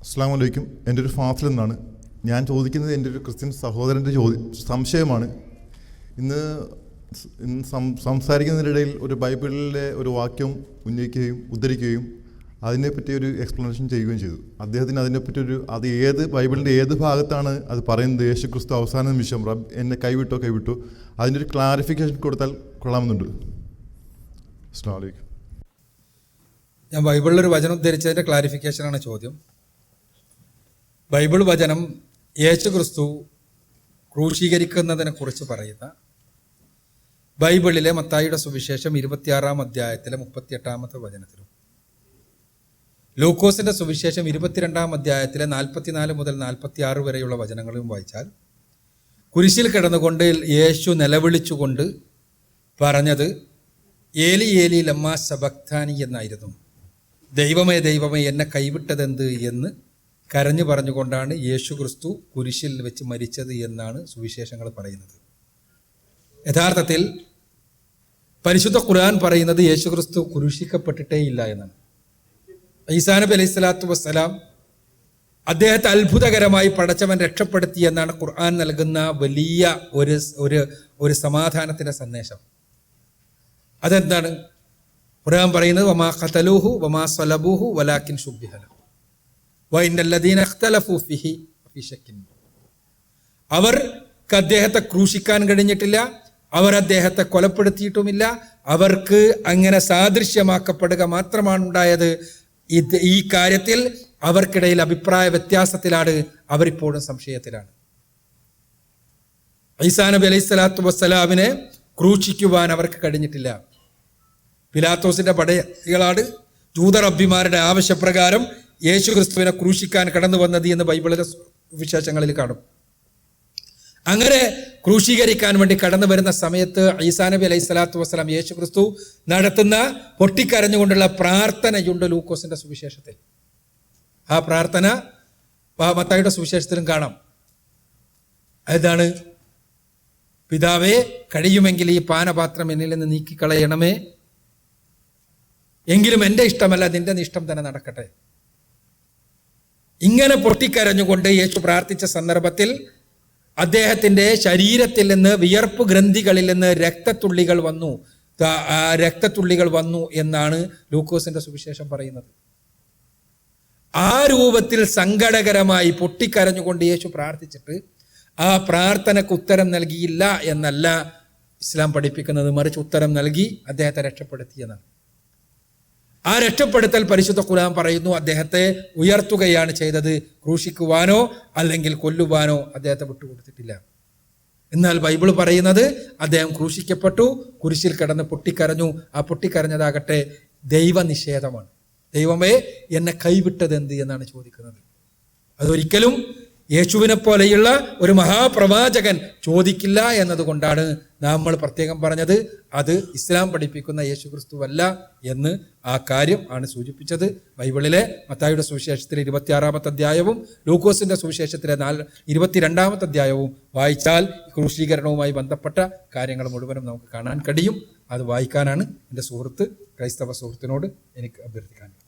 അസ്സാം വലൈക്കും എന്റെ ഒരു ഫാസിൽ നിന്നാണ് ഞാൻ ചോദിക്കുന്നത് എന്റെ ഒരു ക്രിസ്ത്യൻ സഹോദരന്റെ ചോദ്യ സംശയമാണ്. ഇന്ന് ഇന്ന് സം- സംസാരിക്കുന്നതിനിടയിൽ ഒരു ബൈബിളിലെ ഒരു വാക്യം ഉന്നയിക്കുകയും ഉദ്ധരിക്കുകയും അതിനെപ്പറ്റി ഒരു എക്സ്പ്ലനേഷൻ ചെയ്യുകയും ചെയ്തു. അദ്ദേഹത്തിന് അതിനെപ്പറ്റി ഒരു അത് ഏത് ബൈബിളിന്റെ ഏത് ഭാഗത്താണ് അത് പറയുന്നത്? യേശു ക്രിസ്തു അവസാന നിമിഷം റബ് എന്നെ കൈവിട്ടോ കൈവിട്ടോ. അതിന്റെ ഒരു ക്ലാരിഫിക്കേഷൻ കൊടുത്താൽ കൊള്ളാമെന്നുണ്ട്. വലൈക്കും ഞാൻ ബൈബിളിലൊരു വചനം ഉദ്ധരിച്ചതിന്റെ ക്ലാരിഫിക്കേഷനാണ് ചോദ്യം. ബൈബിൾ വചനം യേശു ക്രിസ്തു ക്രൂശീകരിക്കുന്നതിനെ കുറിച്ച് പറയുന്ന ബൈബിളിലെ മത്തായിയുടെ സുവിശേഷം ഇരുപത്തിയാറാം അധ്യായത്തിലെ മുപ്പത്തിയെട്ടാമത്തെ വചനത്തിലും ലൂക്കോസിന്റെ സുവിശേഷം ഇരുപത്തിരണ്ടാം അധ്യായത്തിലെ നാൽപ്പത്തിനാല് മുതൽ നാൽപ്പത്തിയാറ് വരെയുള്ള വചനങ്ങളും വായിച്ചാൽ കുരിശിൽ കിടന്നുകൊണ്ട് യേശു നിലവിളിച്ചുകൊണ്ട് പറഞ്ഞത് ഏലി ഏലി ലമ്മ സബക്താനി എന്നായിരുന്നു. ദൈവമേ ദൈവമേ എന്നെ കൈവിട്ടതെന്ത് എന്ന് കരഞ്ഞു പറഞ്ഞുകൊണ്ടാണ് യേശു ക്രിസ്തു കുരിശിൽ വെച്ച് മരിച്ചത് എന്നാണ് സുവിശേഷങ്ങൾ പറയുന്നത്. യഥാർത്ഥത്തിൽ പരിശുദ്ധ ഖുർആൻ പറയുന്നത് യേശു ക്രിസ്തു കുരിശിക്കപ്പെട്ടിട്ടേ ഇല്ല എന്നാണ്. ഈസാനബി അലൈഹി സ്വലാത്തു വസ്സലാം അദ്ദേഹത്തെ അത്ഭുതകരമായി പടച്ചവൻ രക്ഷപ്പെടുത്തി എന്നാണ് ഖുർആൻ നൽകുന്ന വലിയ ഒരു ഒരു ഒരു സമാധാനത്തിന്റെ സന്ദേശം. അതെന്താണ്? ഖുർആൻ പറയുന്നത് വമാ ഖതലൂഹു വമാ സലബൂഹു വലാക്കിൻ ശുബ്ബിഹലഹു അവർക്ക് അദ്ദേഹത്തെ ക്രൂശിക്കാൻ കഴിഞ്ഞിട്ടില്ല അവർ അദ്ദേഹത്തെ കൊലപ്പെടുത്തിയിട്ടുമില്ല അവർക്ക് അങ്ങനെ സാദൃശ്യമാക്കപ്പെടുക മാത്രമാണ് ഉണ്ടായത് ഇത് ഈ കാര്യത്തിൽ അവർക്കിടയിൽ അഭിപ്രായ വ്യത്യാസത്തിലാണ് അവരിപ്പോഴും സംശയത്തിലാണ്. ഐസാ നബി അലൈഹി സ്വലാത്തു വസ്സലാമിനെ ക്രൂശിക്കുവാൻ അവർക്ക് കഴിഞ്ഞിട്ടില്ല. പിലാത്തോസിന്റെ പടയാളാണ് ജൂതറബിമാരുടെ ആവശ്യപ്രകാരം യേശു ക്രിസ്തുവിനെ ക്രൂശിക്കാൻ കടന്നു വന്നത് എന്ന് ബൈബിളിലെ വിശേഷങ്ങളിൽ കാണും. അങ്ങനെ ക്രൂശീകരിക്കാൻ വേണ്ടി കടന്നു വരുന്ന സമയത്ത് ഈസാ നബി അലൈഹി സ്വലാത്തു വസ്സലാം യേശു ക്രിസ്തു നടത്തുന്ന പൊട്ടിക്കരഞ്ഞുകൊണ്ടുള്ള പ്രാർത്ഥനയുണ്ട് ലൂക്കോസിന്റെ സുവിശേഷത്തിൽ. ആ പ്രാർത്ഥന മത്തായിയുടെ സുവിശേഷത്തിലും കാണാം. അതാണ് പിതാവേ കഴിയുമെങ്കിൽ ഈ പാനപാത്രം എന്നിൽ നിന്ന് നീക്കിക്കളയണമേ. എങ്കിലും എന്റെ ഇഷ്ടമല്ല നിന്റെ ഇഷ്ടം തന്നെ നടക്കട്ടെ. ഇങ്ങനെ പൊട്ടിക്കരഞ്ഞുകൊണ്ട് യേശു പ്രാർത്ഥിച്ച സന്ദർഭത്തിൽ അദ്ദേഹത്തിന്റെ ശരീരത്തിൽ നിന്ന് വിയർപ്പ് ഗ്രന്ഥികളിൽ നിന്ന് രക്തത്തുള്ളികൾ വന്നു. രക്തത്തുള്ളികൾ വന്നു എന്നാണ് ലൂക്കോസിന്റെ സുവിശേഷം പറയുന്നത്. ആ രൂപത്തിൽ സങ്കടകരമായി പൊട്ടിക്കരഞ്ഞുകൊണ്ട് യേശു പ്രാർത്ഥിച്ചിട്ട് ആ പ്രാർത്ഥനക്ക് ഉത്തരം നൽകിയില്ല എന്നല്ല ഇസ്ലാം പഠിപ്പിക്കുന്നത്. മറിച്ച് ഉത്തരം നൽകി അദ്ദേഹത്തെ രക്ഷപ്പെടുത്തിയെന്നാണ് ആ രക്ഷപ്പെടുത്തൽ പരിശുദ്ധ ഖുർആൻ പറയുന്നു അദ്ദേഹത്തെ ഉയർത്തുകയാണ് ചെയ്തത്. ക്രൂശിക്കുവാനോ അല്ലെങ്കിൽ കൊല്ലുവാനോ അദ്ദേഹത്തെ വിട്ടുകൊടുത്തിട്ടില്ല. എന്നാൽ ബൈബിൾ പറയുന്നത് അദ്ദേഹം ക്രൂശിക്കപ്പെട്ടു കുരിശിൽ കിടന്ന് പൊട്ടിക്കരഞ്ഞു. ആ പൊട്ടിക്കരഞ്ഞതാകട്ടെ ദൈവനിഷേധമാണ്. ദൈവമേ എന്നെ കൈവിട്ടത് എന്ത് എന്നാണ് ചോദിക്കുന്നത്. അതൊരിക്കലും യേശുവിനെ പോലെയുള്ള ഒരു മഹാപ്രവാചകൻ ചോദിക്കില്ല എന്നതുകൊണ്ടാണ് നമ്മൾ പ്രത്യേകം പറഞ്ഞത്. അത് ഇസ്ലാം പഠിപ്പിക്കുന്ന യേശു ക്രിസ്തുവല്ല എന്ന് ആ കാര്യം ആണ് സൂചിപ്പിച്ചത്. ബൈബിളിലെ മത്തായിയുടെ സുവിശേഷത്തിലെ ഇരുപത്തിയാറാമത്തെ അധ്യായവും ലൂക്കോസിന്റെ സുവിശേഷത്തിലെ നാല് ഇരുപത്തിരണ്ടാമത്തെ അധ്യായവും വായിച്ചാൽ ക്രൂശീകരണവുമായി ബന്ധപ്പെട്ട കാര്യങ്ങൾ മുഴുവനും നമുക്ക് കാണാൻ കഴിയും. അത് വായിക്കാനാണ് എന്റെ സുഹൃത്ത് ക്രൈസ്തവ സുഹൃത്തിനോട് എനിക്ക് അഭ്യർത്ഥിക്കാനുള്ളത്